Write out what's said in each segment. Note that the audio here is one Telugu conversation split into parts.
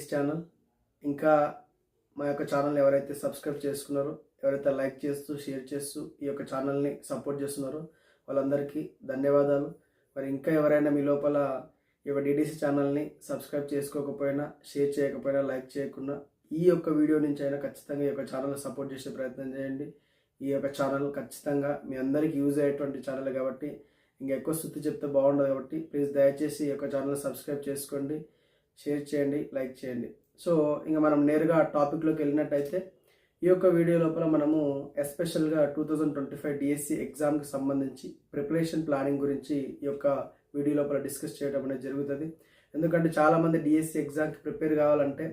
లేడీస్ ఛానల్ ఇంకా మా యొక్క ఛానల్ ఎవరైతే సబ్స్క్రైబ్ చేసుకున్నారో ఎవరైతే లైక్ చేస్తూ షేర్ చేస్తూ ఈ యొక్క ఛానల్ని సపోర్ట్ చేస్తున్నారో వాళ్ళందరికీ ధన్యవాదాలు. మరి ఇంకా ఎవరైనా మీ లోపల ఈ యొక్క డిడిసి ఛానల్ని సబ్స్క్రైబ్ చేసుకోకపోయినా షేర్ చేయకపోయినా లైక్ చేయకుండా ఈ యొక్క వీడియో నుంచి అయినా ఖచ్చితంగా ఈ యొక్క ఛానల్ని సపోర్ట్ చేసే ప్రయత్నం చేయండి. ఈ యొక్క ఛానల్ ఖచ్చితంగా మీ అందరికీ యూజ్ అయ్యేటువంటి ఛానల్ కాబట్టి ఇంకా ఎక్కువ శుద్ధి చెప్తే బాగుండదు కాబట్టి ప్లీజ్ దయచేసి ఈ యొక్క ఛానల్ సబ్స్క్రైబ్ చేసుకోండి. షేర్ చేయండి లైక్ చేయండి. సో ఇంకా మనం నేరుగా టాపిక్లోకి వెళ్ళినట్టయితే ఈ యొక్క వీడియో లోపల మనము ఎస్పెషల్గా two thousand twenty five DSC ఎగ్జామ్కి సంబంధించి ప్రిపరేషన్ ప్లానింగ్ గురించి ఈ యొక్క వీడియో లోపల డిస్కస్ చేయడం అనేది జరుగుతుంది. ఎందుకంటే చాలామంది డిఎస్సి ఎగ్జామ్కి ప్రిపేర్ కావాలంటే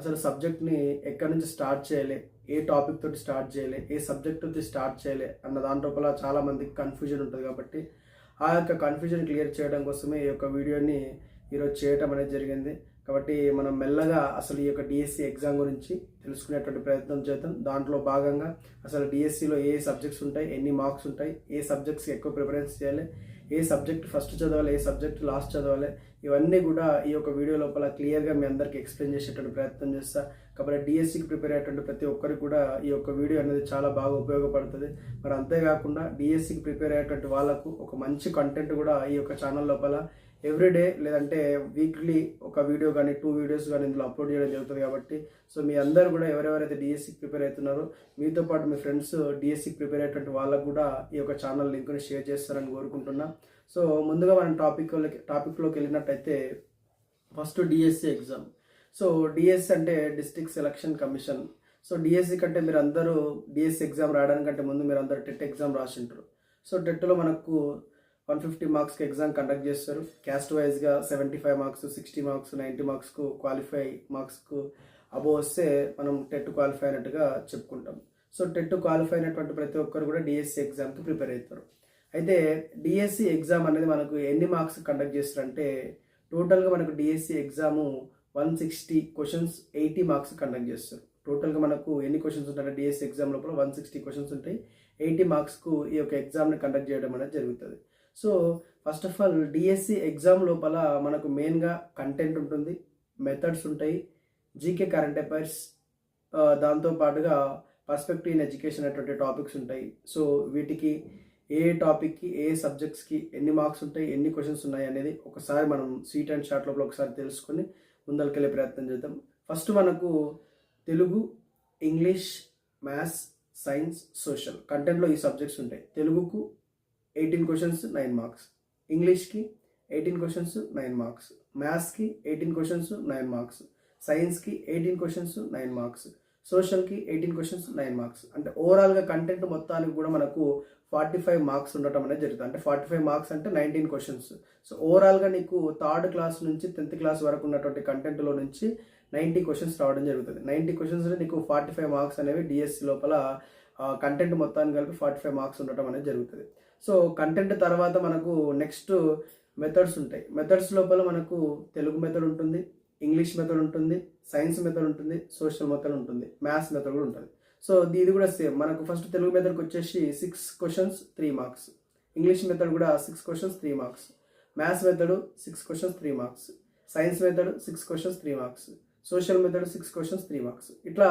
అసలు సబ్జెక్ట్ని ఎక్కడి నుంచి స్టార్ట్ చేయాలి ఏ టాపిక్ తోటి స్టార్ట్ చేయాలి ఏ సబ్జెక్ట్ తోటి స్టార్ట్ చేయాలి అన్న దాని లోపల చాలామందికి కన్ఫ్యూజన్ ఉంటుంది కాబట్టి ఆ యొక్క కన్ఫ్యూజన్ క్లియర్ చేయడం కోసమే ఈ యొక్క వీడియోని ఈరోజు చేయటం అనేది జరిగింది. కాబట్టి మనం మెల్లగా అసలు ఈ యొక్క డిఎస్సి ఎగ్జామ్ గురించి తెలుసుకునేటువంటి ప్రయత్నం చేద్దాం. దాంట్లో భాగంగా అసలు డిఎస్సిలో ఏ సబ్జెక్ట్స్ ఉంటాయి ఎన్ని మార్క్స్ ఉంటాయి ఏ సబ్జెక్ట్స్కి ఎక్కువ ప్రిఫరెన్స్ చేయాలి ఏ సబ్జెక్ట్ ఫస్ట్ చదవాలి ఏ సబ్జెక్ట్ లాస్ట్ చదవాలి ఇవన్నీ కూడా ఈ యొక్క వీడియో లోపల క్లియర్గా మీ అందరికీ ఎక్స్ప్లెయిన్ చేసేటువంటి ప్రయత్నం చేస్తా. కాబట్టి డిఎస్సికి ప్రిపేర్ అయ్యేటువంటి ప్రతి ఒక్కరికి కూడా ఈ యొక్క వీడియో అనేది చాలా బాగా ఉపయోగపడుతుంది. మరి అంతేకాకుండా డిఎస్సికి ప్రిపేర్ అయ్యేటువంటి వాళ్ళకు ఒక మంచి కంటెంట్ కూడా ఈ యొక్క ఛానల్ లోపల ఎవ్రీడే లేదంటే వీక్లీ ఒక వీడియో కానీ టూ వీడియోస్ కానీ ఇందులో అప్లోడ్ చేయడం జరుగుతుంది కాబట్టి సో మీ అందరూ కూడా ఎవరెవరైతే డిఎస్సికి ప్రిపేర్ అవుతున్నారో మీతో పాటు మీ ఫ్రెండ్స్ డిఎస్సికి ప్రిపేర్ అయ్యేటువంటి వాళ్ళకు కూడా ఈ యొక్క ఛానల్ లింక్ని షేర్ చేస్తారని కోరుకుంటున్నా. సో ముందుగా మనం టాపిక్ టాపిక్లోకి వెళ్ళినట్టయితే first DSC exam so DSC అంటే district selection commission so DSC కంటే మీరు అందరూ డిఎస్సి ఎగ్జామ్ రాయడానికంటే ముందు మీరు అందరూ టెట్ ఎగ్జామ్ రాసింటారు సో టెట్లో మనకు వన్ ఫిఫ్టీ మార్క్స్కి ఎగ్జామ్ కండక్ట్ చేస్తారు. క్యాస్ట్ వైజ్గా seventy five marks sixty marks ninety మార్క్స్కు qualify మార్క్స్కు అబో వస్తే మనం టెట్ క్వాలిఫై అయినట్టుగా చెప్పుకుంటాం. సో టెట్ క్వాలిఫై అయినటువంటి ప్రతి ఒక్కరు కూడా డిఎస్సి ఎగ్జామ్కి ప్రిపేర్ అవుతారు. అయితే డిఎస్సి ఎగ్జామ్ అనేది మనకు ఎన్ని మార్క్స్ కండక్ట్ చేస్తారంటే టోటల్గా మనకు DSC exam one sixty questions eighty marks conduct చేస్తారు. టోటల్గా మనకు ఎన్ని క్వశ్చన్స్ ఉంటాయి డిఎస్సి ఎగ్జామ్ లోపల వన్ సిక్స్టీ క్వశ్చన్స్ ఉంటాయి. ఎయిటీ మార్క్స్కు ఈ యొక్క ఎగ్జామ్ని కండక్ట్ చేయడం అనేది జరుగుతుంది. So first of all DSC exam లోపల మనకు మెయిన్గా కంటెంట్ ఉంటుంది మెథడ్స్ ఉంటాయి జీకే కరెంట్ అఫైర్స్ దాంతో పాటుగా పర్స్పెక్టివ్ ఇన్ ఎడ్యుకేషన్ అటువంటి టాపిక్స్ ఉంటాయి. సో వీటికి ఏ టాపిక్కి ఏ సబ్జెక్ట్స్కి ఎన్ని మార్క్స్ ఉంటాయి ఎన్ని క్వశ్చన్స్ ఉన్నాయి అనేది ఒకసారి మనం సీట్ అండ్ షార్ట్ లోపల ఒకసారి తెలుసుకొని ముందరికెళ్ళే ప్రయత్నం చేద్దాం. ఫస్ట్ మనకు Telugu English maths science social కంటెంట్లో ఈ సబ్జెక్ట్స్ ఉంటాయి. తెలుగుకు ఎయిటీన్ క్వశ్చన్స్ నైన్ మార్క్స్ ఇంగ్లీష్కి ఎయిటీన్ క్వశ్చన్స్ నైన్ మార్క్స్ మ్యాథ్స్కి ఎయిటీన్ క్వశ్చన్స్ నైన్ మార్క్స్ సైన్స్కి ఎయిటీన్ క్వశ్చన్స్ నైన్ మార్క్స్ సోషల్కి ఎయిటీన్ క్వశ్చన్స్ నైన్ మార్క్స్ అంటే ఓవరాల్గా కంటెంట్ మొత్తానికి కూడా మనకు ఫార్టీ ఫైవ్ మార్క్స్ ఉండటం అనేది జరుగుతుంది అంటే ఫార్టీ ఫైవ్ మార్క్స్ అంటే నైన్టీన్ క్వశ్చన్స్ సో ఓవరాల్గా నీకు థర్డ్ క్లాస్ నుంచి టెన్త్ క్లాస్ వరకు ఉన్నటువంటి కంటెంట్లో నుంచి నైంటీ క్వశ్చన్స్ రావడం జరుగుతుంది. నైంటీ క్వశ్చన్స్ నీకు ఫార్టీ ఫైవ్ మార్క్స్ అనేవి డిఎస్సి లోపల కంటెంట్ మొత్తాన్ని కలిపి ఫార్టీ ఫైవ్ మార్క్స్ ఉండటం అనేది జరుగుతుంది. సో కంటెంట్ తర్వాత మనకు నెక్స్ట్ మెథడ్స్ ఉంటాయి. మెథడ్స్ లోపల మనకు తెలుగు మెథడ్ ఉంటుంది ఇంగ్లీష్ మెథడ్ ఉంటుంది సైన్స్ మెథడ్ ఉంటుంది సోషల్ మెథడ్ ఉంటుంది మ్యాథ్స్ మెథడ్ కూడా ఉంటుంది. సో ఇది కూడా సేమ్ మనకు ఫస్ట్ తెలుగు మెథడ్కి వచ్చేసి six questions three marks English method కూడా six questions three marks maths method six questions three marks science method six questions three marks social method six questions three marks ఇట్లా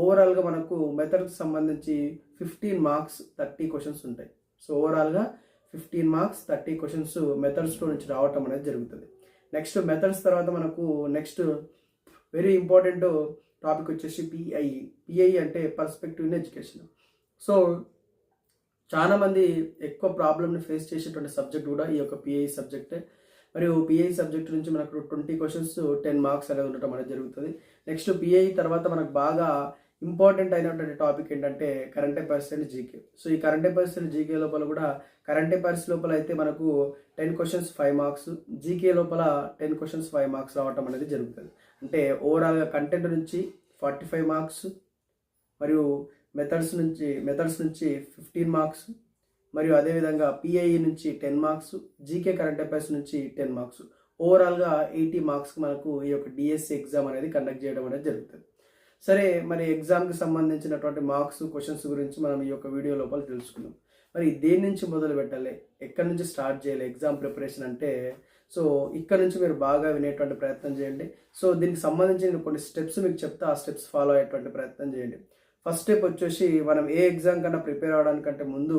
ఓవరాల్గా మనకు మెథడ్కి సంబంధించి ఫిఫ్టీన్ మార్క్స్ థర్టీ క్వశ్చన్స్ ఉంటాయి. సో ఓవరాల్గా ఫిఫ్టీన్ మార్క్స్ థర్టీ క్వశ్చన్స్ మెథడ్స్లో నుంచి రావటం అనేది జరుగుతుంది. నెక్స్ట్ మెథడ్స్ తర్వాత మనకు నెక్స్ట్ వెరీ ఇంపార్టెంట్ టాపిక్ వచ్చేసి పిఐ పిఐ అంటే పర్స్పెక్టివ్ ఇన్ ఎడ్యుకేషన్ సో చాలామంది ఎక్కువ ప్రాబ్లమ్ని ఫేస్ చేసేటువంటి సబ్జెక్ట్ కూడా ఈ యొక్క పిఐ సబ్జెక్టే మరియు పిఐ సబ్జెక్ట్ నుంచి మనకు ట్వంటీ క్వశ్చన్స్ టెన్ మార్క్స్ అనేది ఉండటం అనేది జరుగుతుంది. నెక్స్ట్ పిఐ తర్వాత మనకు బాగా ఇంపార్టెంట్ అయినటువంటి టాపిక్ ఏంటంటే current affairs and GK so ఈ కరెంట్ అఫైర్స్ అండ్ జీకే లోపల కూడా కరెంట్ అఫైర్స్ లోపల అయితే మనకు ten questions five marks GK లోపల టెన్ క్వశ్చన్స్ ఫైవ్ మార్క్స్ రావటం అనేది జరుగుతుంది. అంటే ఓవరాల్గా కంటెంట్ నుంచి ఫార్టీ ఫైవ్ మార్క్స్ మరియు మెథడ్స్ నుంచి మెథడ్స్ నుంచి ఫిఫ్టీన్ మార్క్స్ మరియు అదేవిధంగా పిఐఈ నుంచి ten marks GK current affairs నుంచి టెన్ మార్క్స్ ఓవరాల్గా ఎయిటీ మార్క్స్కి మనకు ఈ యొక్క డిఎస్సి ఎగ్జామ్ అనేది కండక్ట్ చేయడం అనేది జరుగుతుంది. సరే మరి ఎగ్జామ్కి సంబంధించినటువంటి మార్క్స్ క్వశ్చన్స్ గురించి మనం ఈ యొక్క వీడియో లోపల తెలుసుకుందాం. మరి దేని నుంచి మొదలు పెట్టాలి? ఎక్కడి నుంచి స్టార్ట్ చేయాలి? ఎగ్జామ్ ప్రిపరేషన్ అంటే? సో ఇక్కడ నుంచి మీరు బాగా వినేటువంటి ప్రయత్నం చేయండి. సో దీనికి సంబంధించిన కొన్ని స్టెప్స్ మీకు చెప్తే ఆ స్టెప్స్ ఫాలో అయ్యేటువంటి ప్రయత్నం చేయండి. ఫస్ట్ స్టెప్ వచ్చేసి మనం ఏ ఎగ్జామ్ కన్నా ప్రిపేర్ అవ్వడానికంటే ముందు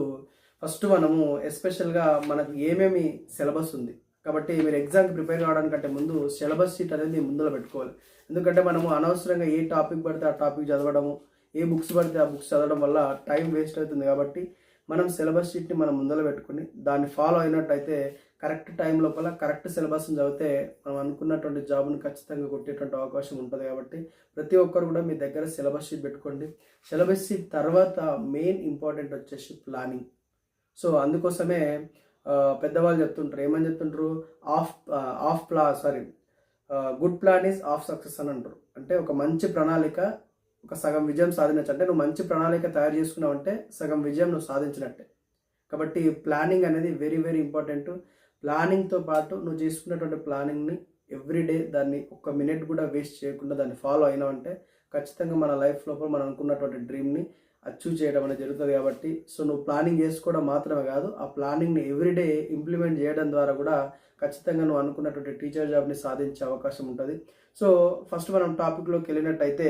ఫస్ట్ మనము ఎస్పెషల్గా మనకు ఏమేమి సిలబస్ ఉంది? కాబట్టి మీరు ఎగ్జామ్కి ప్రిపేర్ కావడానికంటే ముందు సిలబస్ షీట్ అనేది మీ ముందులో పెట్టుకోవాలి. ఎందుకంటే మనము అనవసరంగా ఏ టాపిక్ పడితే ఆ టాపిక్ చదవడము ఏ బుక్స్ పడితే ఆ బుక్స్ చదవడం వల్ల టైం వేస్ట్ అవుతుంది కాబట్టి మనం సిలబస్ షీట్ని మనం ముందర పెట్టుకుని దాన్ని ఫాలో అయినట్టయితే కరెక్ట్ టైం లోపల కరెక్ట్ సిలబస్ని చదివితే మనం అనుకున్నటువంటి జాబ్ని ఖచ్చితంగా కొట్టేటువంటి అవకాశం ఉంటుంది కాబట్టి ప్రతి ఒక్కరు కూడా మీ దగ్గర సిలబస్ షీట్ పెట్టుకోండి. సిలబస్ షీట్ తర్వాత మెయిన్ ఇంపార్టెంట్ వచ్చేసి ప్లానింగ్ సో అందుకోసమే పెద్దవాళ్ళు చెప్తుంటారు. ఏమని చెప్తుంటారు? Of of plan sorry good plan is of success అని అంటారు. అంటే ఒక మంచి ప్రణాళిక ఒక సగం విజయం సాధించచ్చు అంటే నువ్వు మంచి ప్రణాళిక తయారు చేసుకున్నావు అంటే సగం విజయం నువ్వు సాధించినట్టే. కాబట్టి ప్లానింగ్ అనేది వెరీ వెరీ ఇంపార్టెంట్. ప్లానింగ్తో పాటు నువ్వు చేసుకున్నటువంటి ప్లానింగ్ని ఎవ్రీడే దాన్ని ఒక్క మినిట్ కూడా వేస్ట్ చేయకుండా దాన్ని ఫాలో అయినావంటే ఖచ్చితంగా మన లైఫ్ లోపల మనం అనుకున్నటువంటి డ్రీమ్ని అచీవ్ చేయడం అనేది జరుగుతుంది కాబట్టి సో నువ్వు ప్లానింగ్ చేసుకోవడం మాత్రమే కాదు ఆ ప్లానింగ్ని ఎవ్రీడే ఇంప్లిమెంట్ చేయడం ద్వారా కూడా ఖచ్చితంగా నువ్వు అనుకున్నటువంటి టీచర్ జాబ్ని సాధించే అవకాశం ఉంటుంది. సో ఫస్ట్ మనం టాపిక్లోకి వెళ్ళినట్టయితే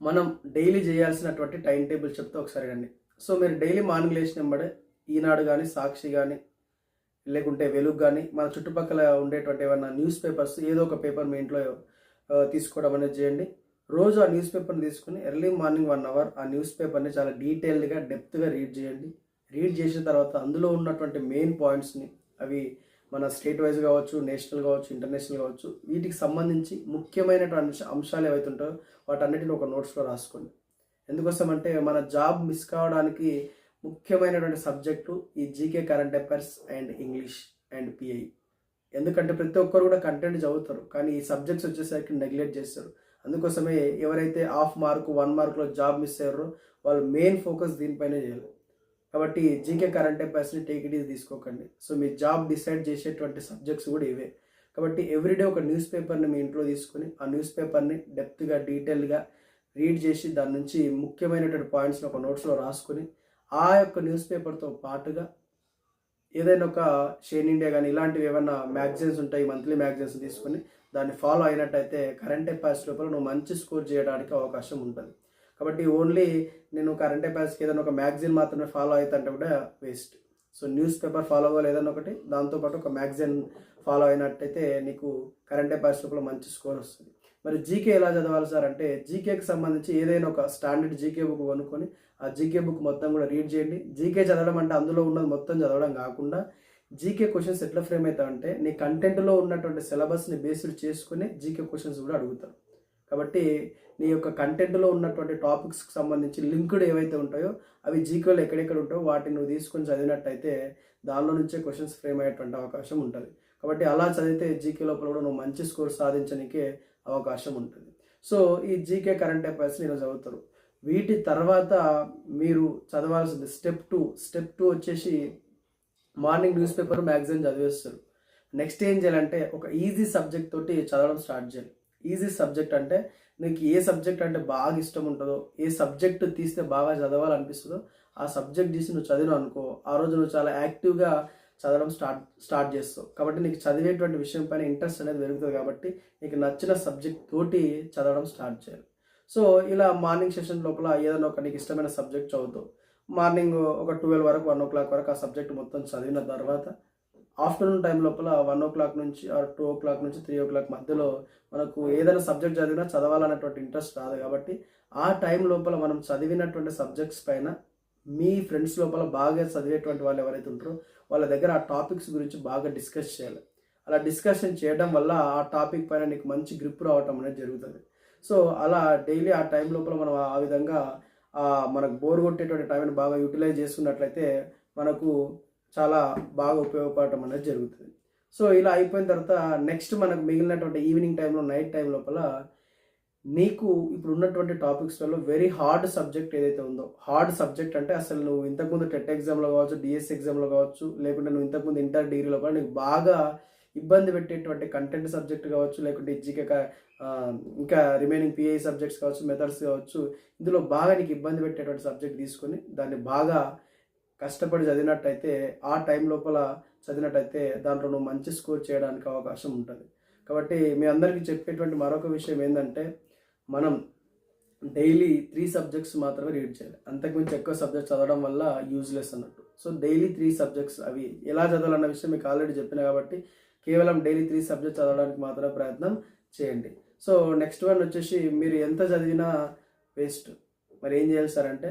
మనం డైలీ చేయాల్సినటువంటి టైం టేబుల్ చెప్తే ఒకసారి అండి సో మీరు డైలీ మార్నింగ్ లేచిన వెంబడే ఈనాడు కానీ సాక్షి కానీ లేకుంటే వెలుగు కానీ మన చుట్టుపక్కల ఉండేటువంటి ఏమైనా న్యూస్ పేపర్స్ ఏదో ఒక పేపర్ మీ ఇంట్లో తీసుకోవడం అనేది చేయండి. రోజు ఆ న్యూస్ పేపర్ని తీసుకుని ఎర్లీ మార్నింగ్ వన్ అవర్ ఆ న్యూస్ పేపర్ని చాలా డీటెయిల్డ్గా డెప్త్గా రీడ్ చేయండి. రీడ్ చేసిన తర్వాత అందులో ఉన్నటువంటి మెయిన్ పాయింట్స్ని అవి మన స్టేట్ వైజ్ కావచ్చు నేషనల్ కావచ్చు ఇంటర్నేషనల్ కావచ్చు వీటికి సంబంధించి ముఖ్యమైనటువంటి అంశాలు ఏవైతే ఉంటాయో వాటన్నిటిని ఒక నోట్స్లో రాసుకోండి. ఎందుకోసం అంటే మన జాబ్ మిస్ కావడానికి ముఖ్యమైనటువంటి సబ్జెక్టు ఈ GK current affairs and English and PI. ఎందుకంటే ప్రతి ఒక్కరు కూడా కంటెంట్ చదువుతారు కానీ ఈ సబ్జెక్ట్స్ వచ్చేసరికి నెగ్లెక్ట్ చేస్తారు. అందుకోసమే ఎవరైతే హాఫ్ మార్క్ వన్ మార్క్లో జాబ్ మిస్ అయ్యారో వాళ్ళు మెయిన్ ఫోకస్ దీనిపైనే చేయాలి. కాబట్టి జీకే కరెంట్ అఫైర్స్ని టేక్ ఇట్ ఈజ్ తీసుకోకండి. సో మీ జాబ్ డిసైడ్ చేసేటువంటి సబ్జెక్ట్స్ కూడా ఇవే. కాబట్టి ఎవ్రీడే ఒక న్యూస్ పేపర్ని మీ ఇంట్లో తీసుకుని ఆ న్యూస్ పేపర్ని డెప్త్గా డీటెయిల్గా రీడ్ చేసి దాని నుంచి ముఖ్యమైనటువంటి పాయింట్స్ని ఒక నోట్స్లో రాసుకొని ఆ యొక్క న్యూస్ పేపర్తో పాటుగా ఏదైనా ఒక షేన్ ఇండియా కానీ ఇలాంటివి ఏమైనా మ్యాగజైన్స్ ఉంటాయి మంత్లీ మ్యాగజైన్స్ తీసుకొని దాన్ని ఫాలో అయినట్టయితే కరెంట్ అఫైర్స్ లోపల నువ్వు మంచి స్కోర్ చేయడానికి అవకాశం ఉంటుంది. కాబట్టి ఓన్లీ నేను కరెంట్ అఫైర్స్కి ఏదైనా ఒక మ్యాగజైన్ మాత్రమే ఫాలో అవుతుంటే కూడా waste so news paper follow అవ్వాలి ఏదైనా ఒకటి దాంతోపాటు ఒక మ్యాగజైన్ ఫాలో అయినట్టయితే నీకు కరెంట్ అఫైర్స్ లోపల మంచి స్కోర్ వస్తుంది. మరి జీకే ఎలా చదవాలి సార్ అంటే జీకేకి సంబంధించి ఏదైనా ఒక స్టాండర్డ్ జీకే బుక్ కొనుక్కొని ఆ జీకే బుక్ మొత్తం కూడా రీడ్ చేయండి. జీకే చదవడం అంటే అందులో ఉన్నది మొత్తం చదవడం కాకుండా జీకే క్వశ్చన్స్ ఎట్లా ఫ్రేమ్ అవుతాయంటే నీ కంటెంట్లో ఉన్నటువంటి సిలబస్ని బేస్డ్ చేసుకుని జీకే క్వశ్చన్స్ కూడా అడుగుతారు. కాబట్టి నీ యొక్క కంటెంట్లో ఉన్నటువంటి టాపిక్స్కి సంబంధించి లింక్డ్ ఏవైతే ఉంటాయో అవి జీకేలో ఎక్కడెక్కడ ఉంటాయో వాటిని నువ్వు తీసుకొని చదివినట్టయితే దానిలో నుంచే క్వశ్చన్స్ ఫ్రేమ్ అయ్యేటువంటి అవకాశం ఉంటుంది. కాబట్టి అలా చదివితే జీకే లోపల కూడా నువ్వు మంచి స్కోర్ సాధించడానికే అవకాశం ఉంటుంది. సో ఈ జీకే కరెంట్ అఫైర్స్ నేను చదువుతారు. వీటి తర్వాత మీరు చదవాల్సింది స్టెప్ టూ. స్టెప్ టూ వచ్చేసి మార్నింగ్ న్యూస్ పేపర్ మ్యాగజైన్ చదివేస్తారు. నెక్స్ట్ ఏం చేయాలంటే ఒక ఈజీ సబ్జెక్ట్ తోటి చదవడం స్టార్ట్ చేయాలి. ఈజీ సబ్జెక్ట్ అంటే నీకు ఏ సబ్జెక్ట్ అంటే బాగా ఇష్టం ఉంటుందో ఏ సబ్జెక్ట్ తీస్తే బాగా చదవాలనిపిస్తుందో ఆ సబ్జెక్ట్ తీసి నువ్వు చదివిన అనుకో ఆ రోజు నువ్వు చాలా యాక్టివ్గా చదవడం స్టార్ట్ స్టార్ట్ చేస్తావు. కాబట్టి నీకు చదివేటువంటి విషయం పైన ఇంట్రెస్ట్ అనేది పెరుగుతుంది కాబట్టి నీకు నచ్చిన సబ్జెక్ట్ తోటి చదవడం స్టార్ట్ చేయాలి. సో ఇలా మార్నింగ్ సెషన్ లోపల ఏదైనా ఒక నీకు ఇష్టమైన సబ్జెక్ట్ చదువుతావు. మార్నింగ్ ఒక ట్వెల్వ్ వరకు వన్ ఓ క్లాక్ వరకు ఆ సబ్జెక్ట్ మొత్తం చదివిన తర్వాత ఆఫ్టర్నూన్ టైం లోపల వన్ ఓ క్లాక్ నుంచి ఆర్ టూ ఓ క్లాక్ నుంచి త్రీ ఓ క్లాక్ మధ్యలో మనకు ఏదైనా సబ్జెక్ట్ చదివినా చదవాలన్నటువంటి ఇంట్రెస్ట్ రాదు కాబట్టి ఆ టైం లోపల మనం చదివినటువంటి సబ్జెక్ట్స్ పైన మీ ఫ్రెండ్స్ లోపల బాగా చదివేటువంటి వాళ్ళు ఎవరైతే ఉంటారో వాళ్ళ దగ్గర ఆ టాపిక్స్ గురించి బాగా డిస్కస్ చేయాలి. అలా డిస్కషన్ చేయడం వల్ల ఆ టాపిక్ పైన నీకు మంచి గ్రిప్ రావటం అనేది జరుగుతుంది. సో అలా డైలీ ఆ టైం లోపల మనం ఆ విధంగా మనకు బోర్ కొట్టేటువంటి టైంని బాగా యూటిలైజ్ చేసుకున్నట్లయితే మనకు చాలా బాగా ఉపయోగపడటం అనేది జరుగుతుంది. సో ఇలా అయిపోయిన తర్వాత నెక్స్ట్ మనకు మిగిలినటువంటి ఈవినింగ్ టైంలో నైట్ టైం లోపల నీకు ఇప్పుడు ఉన్నటువంటి టాపిక్స్లలో వెరీ హార్డ్ సబ్జెక్ట్ ఏదైతే ఉందో హార్డ్ సబ్జెక్ట్ అంటే అసలు నువ్వు ఇంతకుముందు టెట్ ఎగ్జామ్లో కావచ్చు డిఎస్ ఎగ్జామ్లో కావచ్చు లేకుంటే నువ్వు ఇంతకుముందు ఇంటర్ డిగ్రీలో కూడా నీకు బాగా ఇబ్బంది పెట్టేటువంటి కంటెంట్ సబ్జెక్ట్ కావచ్చు లేకుంటే జీకే ఇంకా రిమైనింగ్ పిఐ సబ్జెక్ట్స్ కావచ్చు మెథడ్స్ కావచ్చు ఇందులో బాగా నీకు ఇబ్బంది పెట్టేటువంటి సబ్జెక్ట్ తీసుకొని దాన్ని బాగా కష్టపడి చదివినట్టయితే ఆ టైం లోపల చదివినట్టయితే దాంట్లో నువ్వు మంచి స్కోర్ చేయడానికి అవకాశం ఉంటుంది. కాబట్టి మీ అందరికీ చెప్పేటువంటి మరొక విషయం ఏంటంటే మనం డైలీ త్రీ సబ్జెక్ట్స్ మాత్రమే రీడ్ చేయాలి. అంతకుమించి ఎక్కువ సబ్జెక్ట్స్ చదవడం వల్ల యూజ్లెస్ అన్నట్టు. సో డైలీ త్రీ సబ్జెక్ట్స్ అవి ఎలా చదవాలన్న విషయం మీకు ఆల్రెడీ చెప్పిన కాబట్టి కేవలం డైలీ త్రీ సబ్జెక్ట్స్ చదవడానికి మాత్రమే ప్రయత్నం చేయండి. సో నెక్స్ట్ వన్ వచ్చేసి మీరు ఎంత చదివినా వేస్ట్. మరి ఏం చేయాలి సార్ అంటే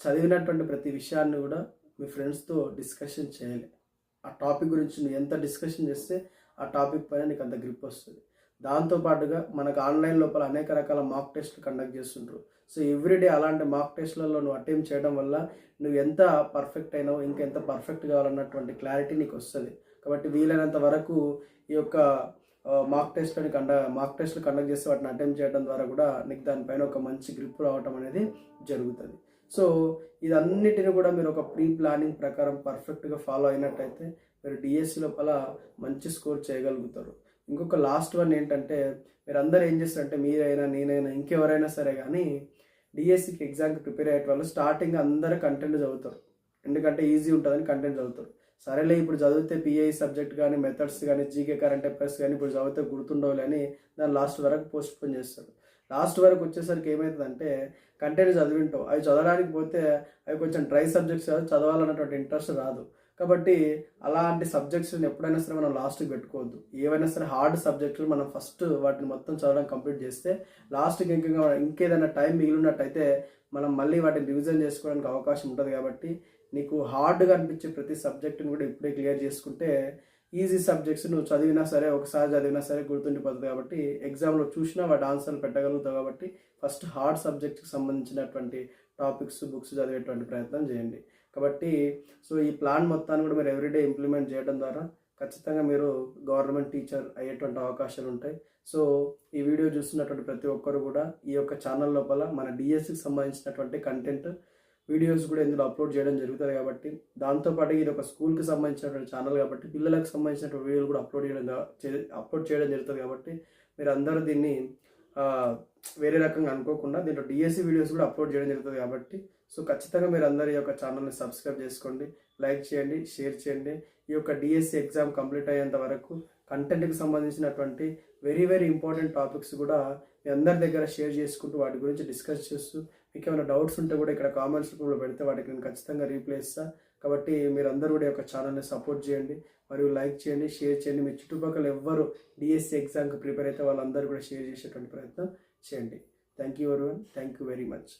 చదివినటువంటి ప్రతి విషయాన్ని కూడా మీ ఫ్రెండ్స్తో డిస్కషన్ చేయాలి. ఆ టాపిక్ గురించి నువ్వు ఎంత డిస్కషన్ చేస్తే ఆ టాపిక్ పైన నీకు అంత గ్రిప్ వస్తుంది. దాంతోపాటుగా మనకు ఆన్లైన్ లోపల అనేక రకాల మాక్ టెస్ట్లు కండక్ట్ చేస్తుంటారు సో ఎవ్రీడే అలాంటి మాక్ టెస్ట్లలో నువ్వు అటెంప్ట్ చేయడం వల్ల నువ్వు ఎంత పర్ఫెక్ట్ అయినావు ఇంకెంత పర్ఫెక్ట్ కావాలన్నటువంటి క్లారిటీ నీకు వస్తుంది. కాబట్టి వీలైనంత వరకు ఈ యొక్క మాక్ టెస్ట్ని కండ మాక్ టెస్ట్లు కండక్ట్ చేసి వాటిని అటెంప్ట్ చేయడం ద్వారా కూడా నీకు దానిపైన ఒక మంచి గ్రిప్ రావటం అనేది జరుగుతుంది. సో ఇదన్నిటిని కూడా మీరు ఒక ప్రీ ప్లానింగ్ ప్రకారం పర్ఫెక్ట్గా ఫాలో అయినట్టయితే మీరు డిఎస్సి లోపల మంచి స్కోర్ చేయగలుగుతారు. ఇంకొక లాస్ట్ వన్ ఏంటంటే మీరు అందరూ ఏం చేస్తారంటే మీరైనా నేనైనా ఇంకెవరైనా సరే కానీ డిఎస్సికి ఎగ్జామ్కి ప్రిపేర్ అయ్యే వాళ్ళు స్టార్టింగ్ అందరూ కంటెంట్ చదువుతారు. ఎందుకంటే ఈజీ ఉంటుందని కంటెంట్ చదువుతారు. సరేలే ఇప్పుడు చదివితే పిఐ సబ్జెక్ట్ కానీ మెథడ్స్ కానీ జీకే కరెంట్ అఫైర్స్ కానీ ఇప్పుడు చదివితే గుర్తుండవులే అని దాన్ని లాస్ట్ వరకు పోస్ట్ పోన్ చేస్తాడు. లాస్ట్ వరకు వచ్చేసరికి ఏమవుతుందంటే కంటెంట్ చదివింటావు. అవి చదవడానికి పోతే అవి కొంచెం డ్రై సబ్జెక్ట్స్ చదవాలన్నటువంటి ఇంట్రెస్ట్ రాదు. కాబట్టి అలాంటి సబ్జెక్ట్స్ని ఎప్పుడైనా సరే మనం లాస్ట్కి పెట్టుకోవద్దు. ఏవైనా సరే హార్డ్ సబ్జెక్టులు మనం ఫస్ట్ వాటిని మొత్తం చదవడం కంప్లీట్ చేస్తే లాస్ట్కి ఇంకా ఇంకేదైనా టైం మిగిలినట్టయితే మనం మళ్ళీ వాటిని రివిజన్ చేసుకోవడానికి అవకాశం ఉంటుంది కాబట్టి నీకు హార్డ్గా అనిపించే ప్రతి సబ్జెక్టును కూడా ఇప్పుడే క్లియర్ చేసుకుంటే ఈజీ సబ్జెక్ట్స్ నువ్వు చదివినా సరే ఒకసారి చదివినా సరే గుర్తుండిపోతుంది కాబట్టి ఎగ్జామ్లో చూసినా వాటి ఆన్సర్లు పెట్టగలుగుతావు కాబట్టి ఫస్ట్ హార్డ్ సబ్జెక్ట్కి సంబంధించినటువంటి టాపిక్స్ బుక్స్ చదివేటువంటి ప్రయత్నం చేయండి. కాబట్టి సో ఈ ప్లాన్ మొత్తాన్ని కూడా మీరు ఎవ్రీడే ఇంప్లిమెంట్ చేయడం ద్వారా ఖచ్చితంగా మీరు గవర్నమెంట్ టీచర్ అయ్యేటువంటి అవకాశాలు ఉంటాయి. సో ఈ వీడియో చూస్తున్నటువంటి ప్రతి ఒక్కరు కూడా ఈ యొక్క ఛానల్ లోపల మన డిఎస్సికి సంబంధించినటువంటి కంటెంట్ వీడియోస్ కూడా ఇందులో అప్లోడ్ చేయడం జరుగుతుంది కాబట్టి దాంతోపాటు ఇది ఒక స్కూల్కి సంబంధించినటువంటి ఛానల్ కాబట్టి పిల్లలకు సంబంధించినటువంటి వీడియోలు కూడా అప్లోడ్ చేయడం అప్లోడ్ చేయడం జరుగుతుంది కాబట్టి మీరు అందరూ దీన్ని వేరే రకంగా అనుకోకుండా దీంట్లో డిఎస్సి వీడియోస్ కూడా అప్లోడ్ చేయడం జరుగుతుంది కాబట్టి సో ఖచ్చితంగా మీరు అందరి యొక్క ఛానల్ని సబ్స్క్రైబ్ చేసుకోండి లైక్ చేయండి షేర్ చేయండి. ఈ యొక్క డిఎస్సి ఎగ్జామ్ కంప్లీట్ అయ్యేంత వరకు కంటెంట్కి సంబంధించినటువంటి వెరీ వెరీ ఇంపార్టెంట్ టాపిక్స్ కూడా మీ అందరి దగ్గర షేర్ చేసుకుంటూ వాటి గురించి డిస్కస్ చేస్తూ మీకు ఏమైనా డౌట్స్ ఉంటే కూడా ఇక్కడ కామెంట్స్ రూపంలో పెడితే వాటికి నేను ఖచ్చితంగా రీప్లై ఇస్తాను కాబట్టి మీరు అందరూ కూడా యొక్క ఛానల్ని సపోర్ట్ చేయండి మరియు లైక్ చేయండి షేర్ చేయండి. మీ చుట్టుపక్కల ఎవ్వరు డిఎస్సి ఎగ్జామ్కి ప్రిపేర్ అయితే వాళ్ళందరూ కూడా షేర్ చేసేటువంటి ప్రయత్నం చేయండి. థ్యాంక్ యూ ఎవరి థ్యాంక్ యూ వెరీ మచ్